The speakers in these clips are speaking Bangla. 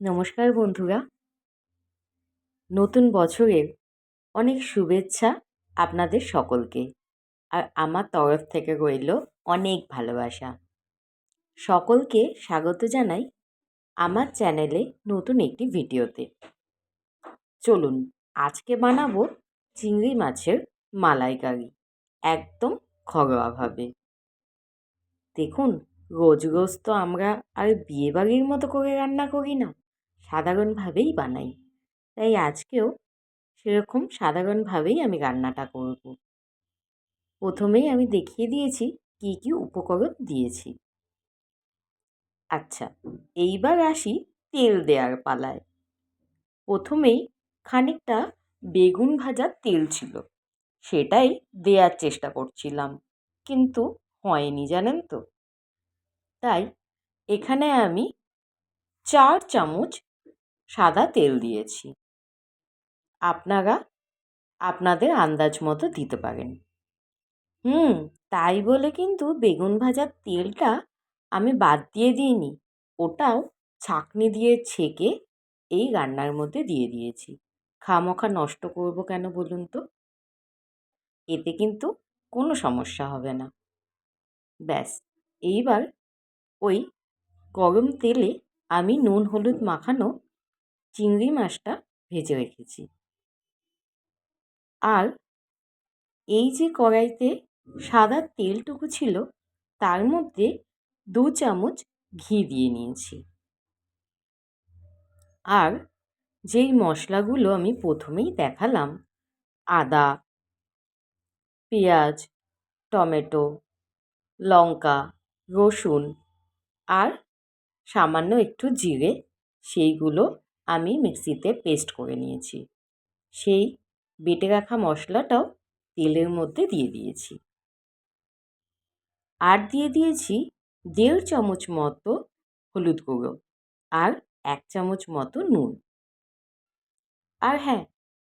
নমস্কার বন্ধুরা। নতুন বছরের অনেক শুভেচ্ছা আপনাদের সকলকে। আর আমার তরফ থেকে রইল অনেক ভালোবাসা। সকলকে স্বাগত জানাই আমার চ্যানেলে নতুন একটি ভিডিওতে। চলুন, আজকে বানাবো চিংড়ি মাছের মালাইকারি, একদম ঘরোয়াভাবে। দেখুন, রোজ রোজ তো আমরা আর বিয়েবাড়ির মতো করে রান্না করি না। সাধারণভাবেই বানাই। তাই আজকেও সেরকম সাধারণভাবেই আমি রান্নাটা করব। প্রথমেই আমি দেখিয়ে দিয়েছি কী কী উপকরণ দিয়েছি। আচ্ছা এইবার আসি তেল দেওয়ার পালায়। প্রথমেই খানিকটা বেগুন ভাজার তেল ছিল, সেটাই দেওয়ার চেষ্টা করছিলাম, কিন্তু হয়নি জানেন তো। তাই এখানে আমি চার চামচ সাদা তেল দিয়েছি। আপনারা আপনাদের আন্দাজ মতো দিতে পারেন। হুম, তাই বলে কিন্তু বেগুন ভাজার তেলটা আমি বাদ দিয়ে দিইনি। ওটাও ছাঁকনি দিয়ে ছেঁকে এই রান্নার মধ্যে দিয়ে দিয়েছি। খামোখা নষ্ট করব কেন বলুন তো? এতে কিন্তু কোনো সমস্যা হবে না। ব্যাস, এইবার ওই গরম তেলে আমি নুন, হলুদ মাখানো চিংড়ি মাছটা ভেজে রেখেছি। আর এই যে কড়াইতে সাদা তেলটুকু ছিল, তার মধ্যে দু চামচ ঘি দিয়ে নিয়েছি। আর যেই মশলাগুলো আমি প্রথমেই দেখালাম, আদা, পেঁয়াজ, টমেটো, লঙ্কা, রসুন আর সামান্য একটু জিরে, সেইগুলো আমি মিক্সিতে পেস্ট করে নিয়েছি। সেই বেটে রাখা মশলাটাও তেলের মধ্যে দিয়ে দিয়েছি। আর দিয়ে দিয়েছি দেড় চামচ মতো হলুদ গুঁড়ো আর এক চামচ মতো নুন। আর হ্যাঁ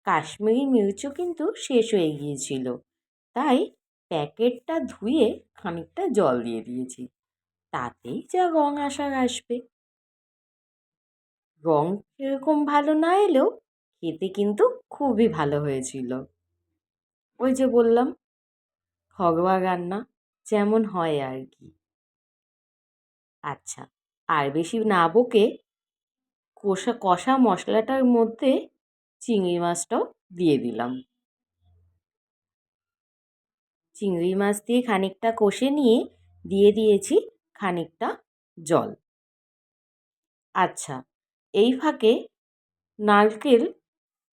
কাশ্মীরি মির্চও কিন্তু শেষ হয়ে গিয়েছিল, তাই প্যাকেটটা ধুয়ে খানিকটা জল দিয়ে দিয়েছি, তাতেই যা রঙ আসার আসবে। রঙ সেরকম ভালো না এলেও খেতে কিন্তু খুবই ভালো হয়েছিল। ওই যে বললাম, ঘরোয়া রান্না যেমন হয় আর কি। আচ্ছা আর বেশি না বকে কষা কষা মশলাটার মধ্যে চিংড়ি মাছটাও দিয়ে দিলাম। চিংড়ি মাছ দিয়ে খানিকটা কষে নিয়ে দিয়ে দিয়েছি খানিকটা জল। আচ্ছা এই ফাঁকে নারকেল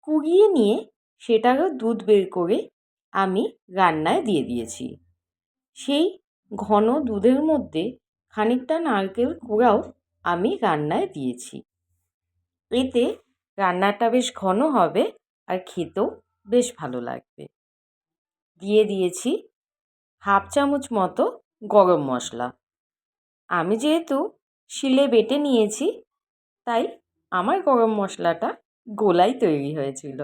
কুড়িয়ে নিয়ে সেটারও দুধ বের করে আমি রান্নায় দিয়ে দিয়েছি। সেই ঘন দুধের মধ্যে খানিকটা নারকেল কোড়াও আমি রান্নায় দিয়েছি। এতে রান্নাটা বেশ ঘন হবে আর খেতেও বেশ ভালো লাগবে। দিয়ে দিয়েছি হাফ চামচ মতো গরম মশলা। আমি যেহেতু শিলে বেটে নিয়েছি, তাই আমার গরম মশলাটা গোলাই তৈরি হয়েছিল।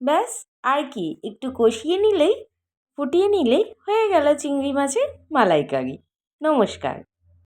ব্যাস, আর কি, একটু কষিয়ে নিলেই, ফুটিয়ে নিলেই হয়ে গেল চিংড়ি মাছের মালাইকারি। নমস্কার।